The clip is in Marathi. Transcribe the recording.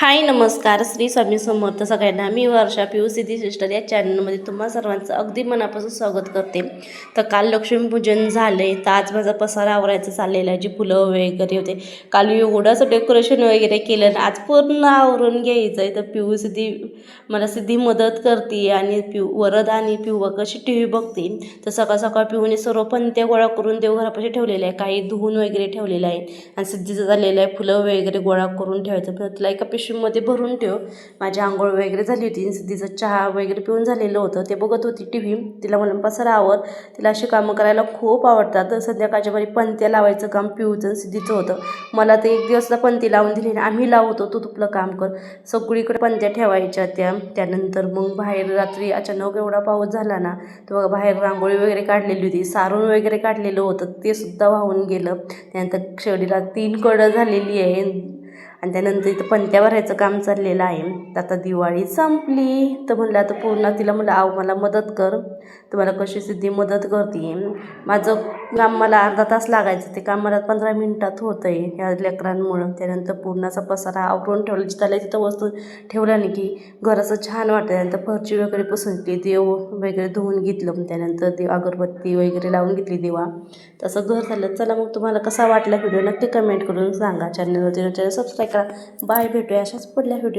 हाय नमस्कार. श्री स्वामी समर्थ सगळ्यांना. मी Varsha P U Siddhi sister या चॅनलमध्ये तुम्हा सर्वांचं अगदी मनापासून स्वागत करते. तर काल लक्ष्मीपूजन झाले तर आज माझा पसारा आवरायचं चाललेला आहे. जी फुलं वगैरे होते. काल एवढंच डेकोरेशन वगैरे केलं आणि आज पूर्ण आवरून घ्यायचं आहे तर पिऊ सिद्धी मला सिद्धी मदत करते आणि पिऊ वरद आणि पिऊ कशी टी व्ही बघते. तर सकाळ सकाळ पिऊने सर्व पंत्या गोळा करून देवघरापाशी ठेवलेलं आहे. काही धुवून वगैरे ठेवलेलं आहे. आणि सिद्धीचं झालेलं आहे. फुलं वगैरे गोळा करून ठेवायचं. पण तुला एका पिशवीमध्ये भरून ठेव. माझी आंघोळ वगैरे झाली होती. तिचं सिद्धीचं चहा वगैरे पिऊन झालेलं होतं. ते बघत होती टी व्ही. तिला म्हणून आवड तिला अशी कामं करायला खूप आवडतात. संध्याकाळच्या बरी पंत्या लावायचं काम पिऊचं आणि सिद्धीचं होतं. मला ते एक दिवसला पंती लावून दिली आम्ही लावतो. तू तुपलं काम कर. सगळीकडे पंत्या ठेवायच्या त्या. त्यानंतर मग बाहेर रात्री अचानक एवढा पाऊस झाला ना तर बघा बाहेर रांगोळी वगैरे काढलेली होती. सारून वगैरे काढलेलं होतं. ते सुद्धा वाहून गेलं. त्यानंतर शेवटीला तीन कडं झालेली आहे. आणि त्यानंतर इथं पणत्या भरायचं काम चाललेलं आहे. तर आता दिवाळी संपली. तर म्हणलं आता पूर्ण तिला म्हणलं आव मला मदत कर. तुम्हाला कशी सिद्धी मदत करते. माझं काम मला अर्धा तास लागायचं. ते काम मला पंधरा मिनटात होतं आहे ह्या लेकरांमुळं. त्यानंतर पूर्णाचा पसारा आवरून ठेवला. जिथं तिथं वस्तू ठेवल्याने नाही की घर असं छान वाटतं त्यानंतर फरची वगैरे पुसून देव वगैरे धुवून घेतलं. त्यानंतर देव अगरबत्ती वगैरे लावून घेतली देवा. तसं घर झालं. चला मग तुम्हाला कसा वाटला व्हिडिओ नक्की कमेंट करून सांगा. चॅनलवरती चॅनल सबस्क्राईब करा. बाय भेटूया अशाच पुढल्या व्हिडिओ